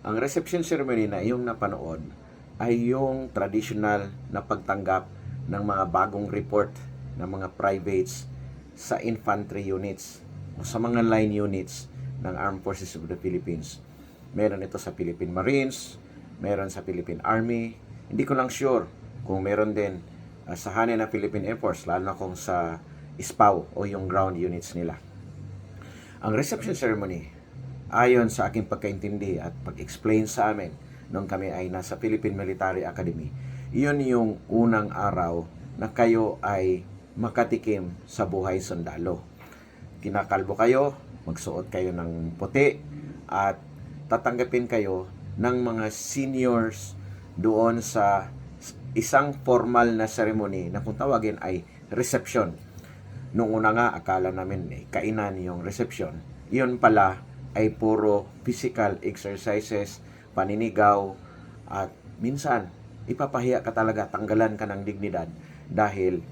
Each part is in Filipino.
Ang reception ceremony na iyong napanood ay yung traditional na pagtanggap ng mga bagong report ng mga privates sa infantry units o sa mga line units ng Armed Forces of the Philippines. Meron ito sa Philippine Marines, meron sa Philippine Army. Hindi ko lang sure kung meron din uh, sa hanin ng Philippine Air Force, lalo na kung sa ISPAW o yung ground units nila. Ang reception ceremony, ayon sa aking pagkaintindi at pag-explain sa amin nung kami ay nasa Philippine Military Academy, iyon yung unang araw na kayo ay makatikim sa buhay sundalo. Kinakalbo kayo, magsuot kayo ng puti, at tatanggapin kayo ng mga seniors doon sa isang formal na ceremony na kung tawagin ay reception. Nung una nga, akala namin eh, kainan yung reception. Iyon pala ay puro physical exercises, paninigaw, at minsan, ipapahiya ka talaga, tanggalan ka ng dignidad dahil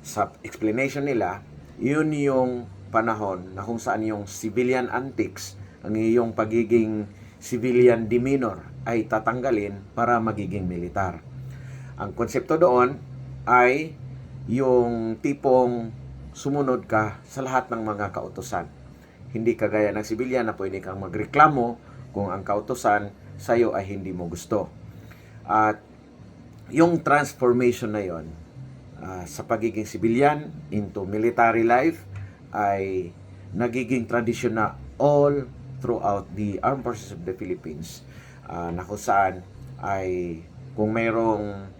sa explanation nila, yun yung panahon na kung saan yung civilian antics, ang iyong pagiging civilian demeanor ay tatanggalin para magiging militar. Ang konsepto doon ay yung tipong sumunod ka sa lahat ng mga kautosan. Hindi kagaya ng sibilyan na pwede kang magreklamo kung ang kautosan sa iyo ay hindi mo gusto. At yung transformation na yon ah, sa pagiging sibilyan into military life ay nagiging tradisyon na all throughout the Armed Forces of the Philippines ah, na kung saan ay kung mayroong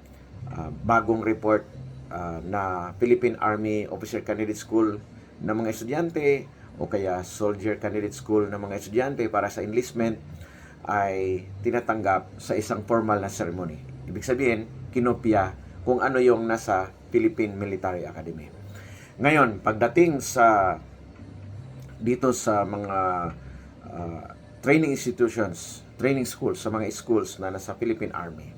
ah, bagong report ah, na Philippine Army Officer Candidate School ng mga estudyante o kaya Soldier Candidate School ng mga estudyante para sa enlistment ay tinatanggap sa isang formal na ceremony. Ibig sabihin, kinopya kung ano yung nasa Philippine Military Academy. Ngayon, pagdating sa dito sa mga ah, training institutions, training schools, sa mga schools na nasa Philippine Army,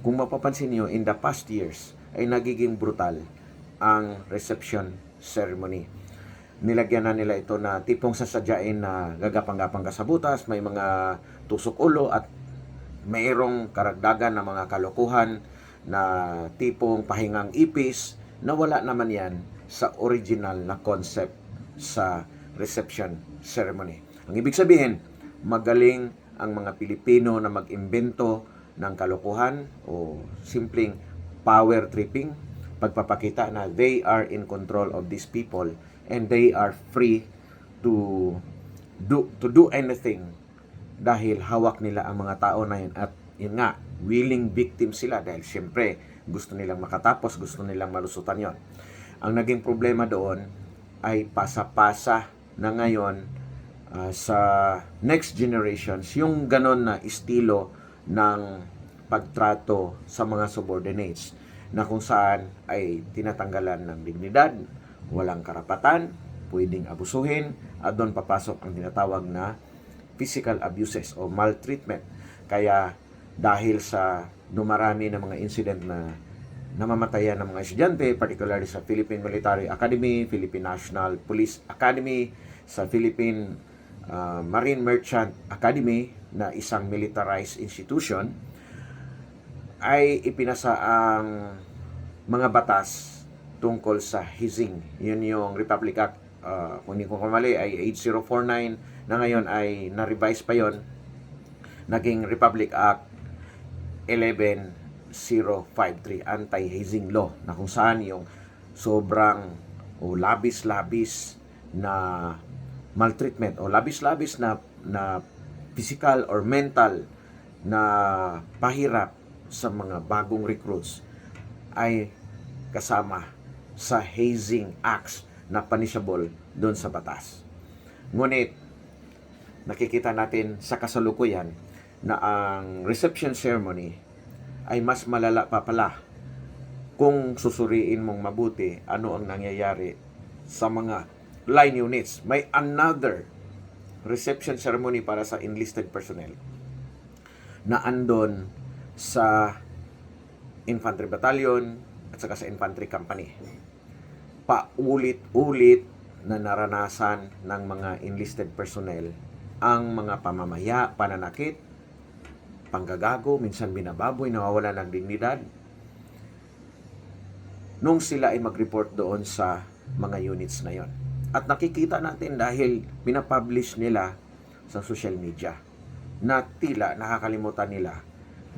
kung mapapansin niyo in the past years ay nagiging brutal ang reception ceremony. Nilagyan na nila ito na tipong sasadyain na gagapang-gapang ka sa butas, may mga tusok ulo at mayroong karagdagan na mga kalokohan na tipong pahingang ipis na wala naman yan sa original na concept sa reception ceremony. Ang ibig sabihin, magaling ang mga Pilipino na mag-imbento ng kalokohan o simpleng power tripping, pagpapakita na they are in control of these people and they are free to do to do anything dahil hawak nila ang mga tao na yun at yun nga, willing victim sila dahil syempre gusto nilang makatapos, gusto nilang malusutan yon. Ang naging problema doon ay pasa-pasa na ngayon ah, sa next generations yung ganon na estilo ng pagtrato sa mga subordinates na kung saan ay tinatanggalan ng dignidad, walang karapatan, pwedeng abusuhin, at doon papasok ang tinatawag na physical abuses o maltreatment. Kaya dahil sa dumarami ng mga incident na namamatayan ng mga estudyante, particularly sa Philippine Military Academy, Philippine National Police Academy, sa Philippine uh, Marine Merchant Academy na isang militarized institution, ay ipinasa ang mga batas tungkol sa hazing. Yun yung Republic Act, uh, kung hindi ko kamali, ay 8049 na ngayon ay na-revise pa yon naging Republic Act 11053 anti-hazing law na kung saan yung sobrang o labis-labis na maltreatment o labis-labis na na physical or mental na pahirap sa mga bagong recruits ay kasama sa hazing acts na punishable doon sa batas. Ngunit, nakikita natin sa kasalukuyan na ang reception ceremony ay mas malala pa pala kung susuriin mong mabuti ano ang nangyayari sa mga line units. May another reception ceremony para sa enlisted personnel na andon sa infantry battalion at saka sa infantry company. Paulit-ulit na naranasan ng mga enlisted personnel ang mga pamamaya, pananakit, panggagago, minsan binababoy, nawawala ng dignidad. Nung sila ay mag-report doon sa mga units na yon. At nakikita natin dahil pinapublish nila sa social media na tila nakakalimutan nila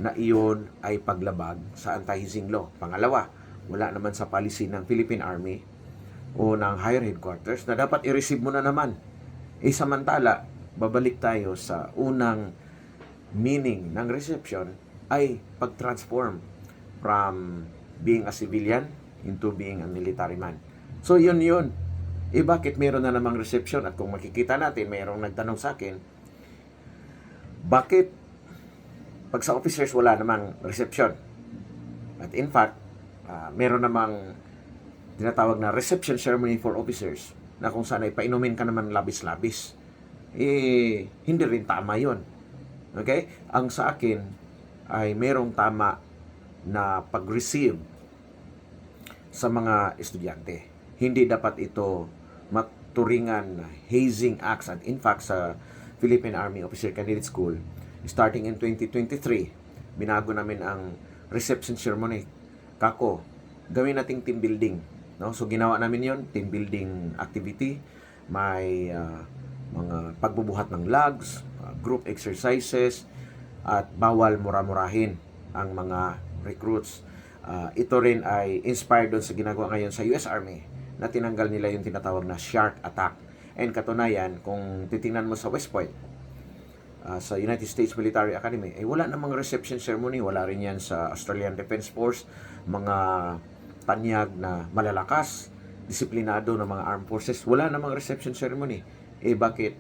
na iyon ay paglabag sa anti-hazing law. Pangalawa, wala naman sa policy ng Philippine Army o ng higher headquarters na dapat i-receive mo na naman. Eh samantala, babalik tayo sa unang meaning ng reception ay pag-transform from being a civilian into being a military man. So yun yun. Eh bakit meron na namang reception? At kung makikita natin, mayroong nagtanong sa akin, bakit pag sa officers wala namang reception? At in fact, ah, meron namang tinatawag na reception ceremony for officers na kung saan ay painumin ka naman labis-labis. Eh, hindi rin tama yon Okay? Ang sa akin ay merong tama na pag-receive sa mga estudyante. Hindi dapat ito maturingan hazing acts at in fact sa Philippine Army Officer Candidate School starting in 2023 binago namin ang reception ceremony kako gawin nating team building no? So ginawa namin yon team building activity. May ah, mga pagbubuhat ng logs ah, group exercises at bawal mura-murahin ang mga recruits. Ah, ito rin ay inspired doon sa ginagawa ngayon sa US Army na tinanggal nila yung tinatawag na shark attack. And katunayan, kung titingnan mo sa West Point, ah, sa United States Military Academy, eh wala namang reception ceremony, wala rin yan sa Australian Defense Force, mga tanyag na malalakas, disiplinado ng mga armed forces, wala namang reception ceremony. Eh bakit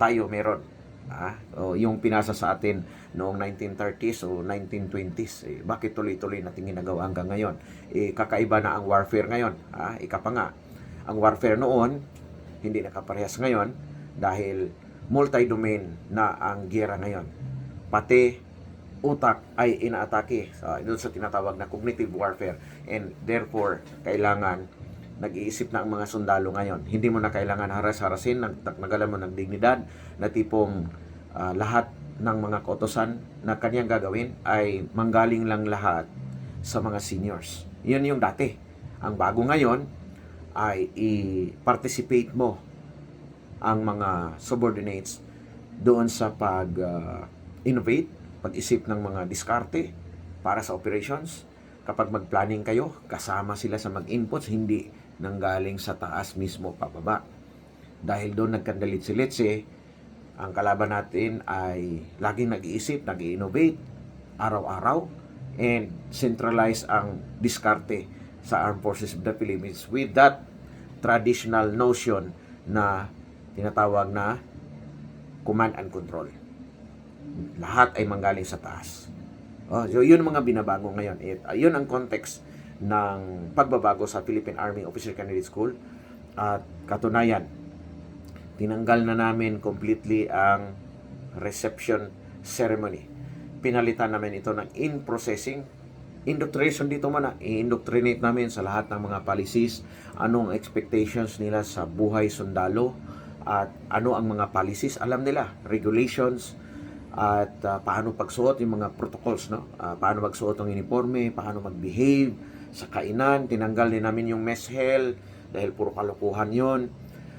tayo meron? Ah, o yung pinasa sa atin noong 1930s o 1920s, eh, bakit tuloy-tuloy natin ginagawa hanggang ngayon? Eh, kakaiba na ang warfare ngayon. Ah, ika pa nga, ang warfare noon, hindi nakaparehas ngayon dahil multi-domain na ang gera ngayon. Pati utak ay inaatake sa doon sa tinatawag na cognitive warfare and therefore kailangan nag-iisip na ang mga sundalo ngayon. Hindi mo na kailangan haras-harasin, nag nagalan mo ng dignidad na tipong ah, lahat ng mga kautosan na kanyang gagawin ay manggaling lang lahat sa mga seniors. Yun yung dati. Ang bago ngayon ay i-participate mo ang mga subordinates doon sa pag-innovate, pag-isip ng mga diskarte para sa operations. Kapag mag-planning kayo, kasama sila sa mag-inputs, hindi nanggaling sa taas mismo pababa. Dahil doon nagkandalit si Letse, ang kalaban natin ay laging nag-iisip, nag-innovate, araw-araw, and centralize ang diskarte sa Armed Forces of the Philippines with that traditional notion na tinatawag na command and control. Lahat ay manggaling sa taas. Oh, so yun mga binabago ngayon. It, yun ang context ng pagbabago sa Philippine Army Officer Candidate School. At katunayan, tinanggal na namin completely ang reception ceremony. Pinalitan namin ito ng in-processing. Indoctrination dito man, i-indoctrinate namin sa lahat ng mga policies, anong expectations nila sa buhay sundalo, at ano ang mga policies, alam nila, regulations, at ah, paano pagsuot yung mga protocols, no? Ah, paano magsuot ng uniforme, paano mag-behave sa kainan, tinanggal din namin yung mess hell dahil puro kalokohan yon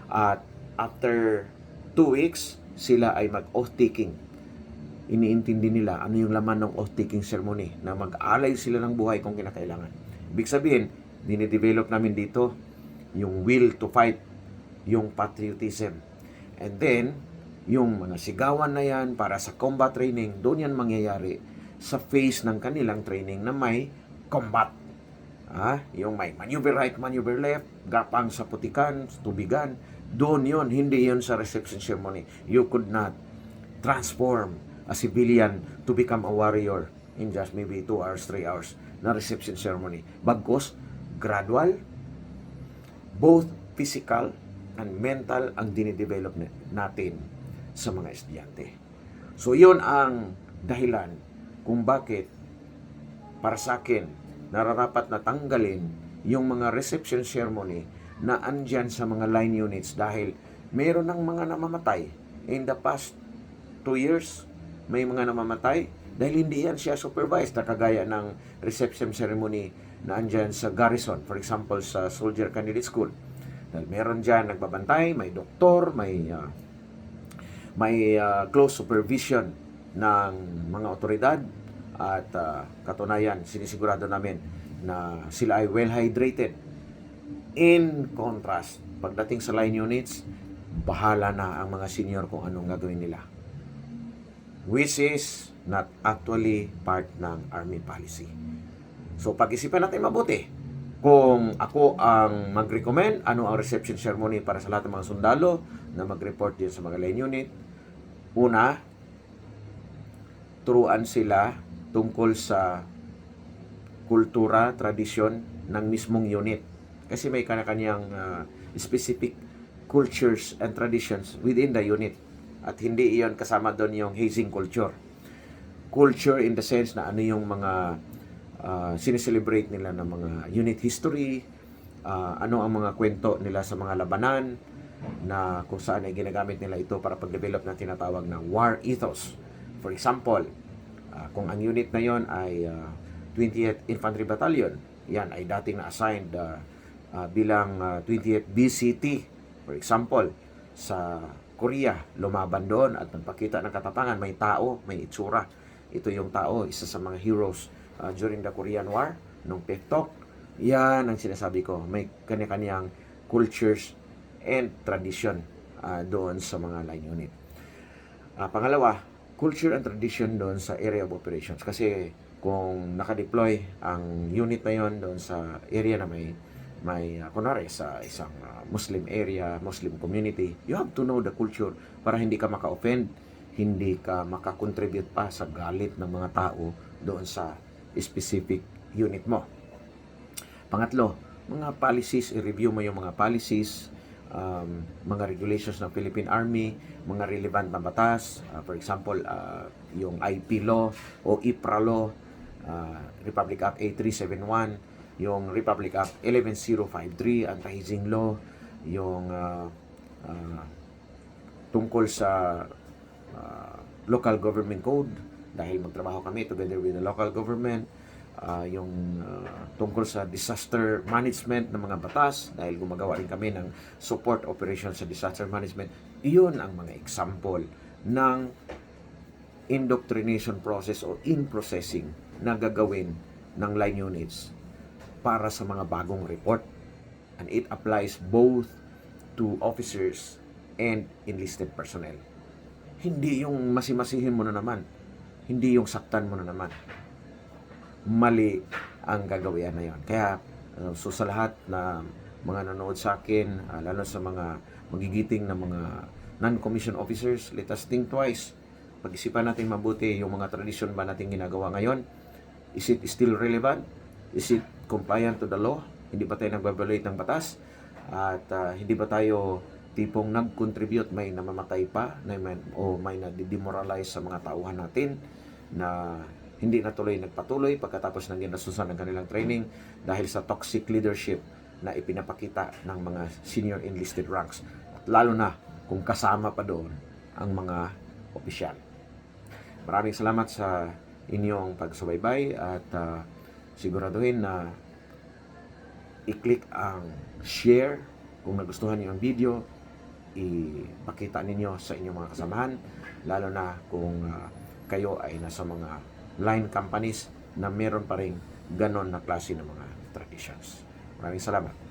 At after two weeks, sila ay mag-oath taking. Iniintindi nila ano yung laman ng oath taking ceremony na mag-alay sila ng buhay kung kinakailangan. Ibig sabihin, dinidevelop namin dito yung will to fight, yung patriotism. And then, yung mga sigawan na yan para sa combat training, doon yan mangyayari sa phase ng kanilang training na may combat. Ah, yung may maneuver right, maneuver left, gapang sa putikan, tubigan, doon yon hindi yon sa reception ceremony. You could not transform a civilian to become a warrior in just maybe 2 hours, 3 hours na reception ceremony. Bagkos, gradual, both physical and mental ang dinidevelop na- natin sa mga estudyante. So, yon ang dahilan kung bakit para sa akin, nararapat na tanggalin yung mga reception ceremony na andyan sa mga line units dahil meron ng mga namamatay. In the past two years, may mga namamatay dahil hindi yan siya supervised na kagaya ng reception ceremony na andyan sa garrison, for example sa Soldier Candidate School. Dahil meron dyan nagbabantay, may doktor, may ah, may ah, close supervision ng mga otoridad at ah, katunayan sinisigurado namin na sila ay well hydrated. In contrast, pagdating sa line units, bahala na ang mga senior kung anong gagawin nila. Which is not actually part ng Army policy. So pag-isipan natin mabuti kung ako ang mag-recommend ano ang reception ceremony para sa lahat ng mga sundalo na mag-report din sa mga line unit. Una, turuan sila tungkol sa kultura, tradisyon ng mismong unit. Kasi may kanya-kanyang ah, specific cultures and traditions within the unit. At hindi iyon kasama doon yung hazing culture. Culture in the sense na ano yung mga uh, sineselebrate nila ng mga unit history, ah, ano ang mga kwento nila sa mga labanan, na kung saan ay ginagamit nila ito para pag-develop ng tinatawag na war ethos. For example, ah, kung ang unit na yon ay ah, 20th Infantry Battalion, yan ay dating na-assigned ah, ah, bilang ah, 20th BCT. For example, sa Korea, lumaban doon at nagpakita ng katapangan, may tao, may itsura. Ito yung tao, isa sa mga heroes ah, during the Korean War, nung Pektok. Yan ang sinasabi ko, may kanya-kanyang cultures and tradition ah, doon sa mga line unit. Ah, pangalawa, culture and tradition doon sa area of operations. Kasi kung nakadeploy ang unit na yon doon sa area na may may uh, kunwari sa isang ah, Muslim area, Muslim community, you have to know the culture para hindi ka maka-offend, hindi ka maka-contribute pa sa galit ng mga tao doon sa specific unit mo. Pangatlo, mga policies, i-review mo yung mga policies, um, mga regulations ng Philippine Army, mga relevant na batas, uh, for example, uh, yung IP law o IPRA law, uh, Republic Act 8371, yung Republic Act 11053, anti-hazing law, yung uh, uh, tungkol sa uh, local government code dahil magtrabaho kami together with the local government uh, yung uh, tungkol sa disaster management ng mga batas. Dahil gumagawa rin kami ng support operation sa disaster management. Iyon ang mga example ng indoctrination process o in processing na gagawin ng line units para sa mga bagong report. And it applies both to officers and enlisted personnel. Hindi yung masimasihin mo na naman hindi yung saktan mo na naman mali ang gagawin na yon. Kaya, uh, so sa lahat na mga nanood sa akin, uh, lalo sa mga magigiting na mga non-commissioned officers, let us think twice. Pag-isipan natin mabuti yung mga tradisyon ba natin ginagawa ngayon. Is it still relevant? Is it compliant to the law? Hindi ba tayo nag-violate ng batas? At uh, hindi ba tayo tipong nag-contribute, may namamatay pa, na may, o may na-demoralize sa mga tauhan natin na hindi natuloy nagpatuloy pagkatapos ng ginasusan ng kanilang training dahil sa toxic leadership na ipinapakita ng mga senior enlisted ranks. At lalo na kung kasama pa doon ang mga opisyal. Maraming salamat sa inyong pagsubaybay at uh, siguraduhin na i-click ang share kung nagustuhan niyo ang video ipakita ninyo sa inyong mga kasamahan lalo na kung uh, kayo ay nasa mga line companies na meron pa rin ganon na klase ng mga traditions. Maraming salamat.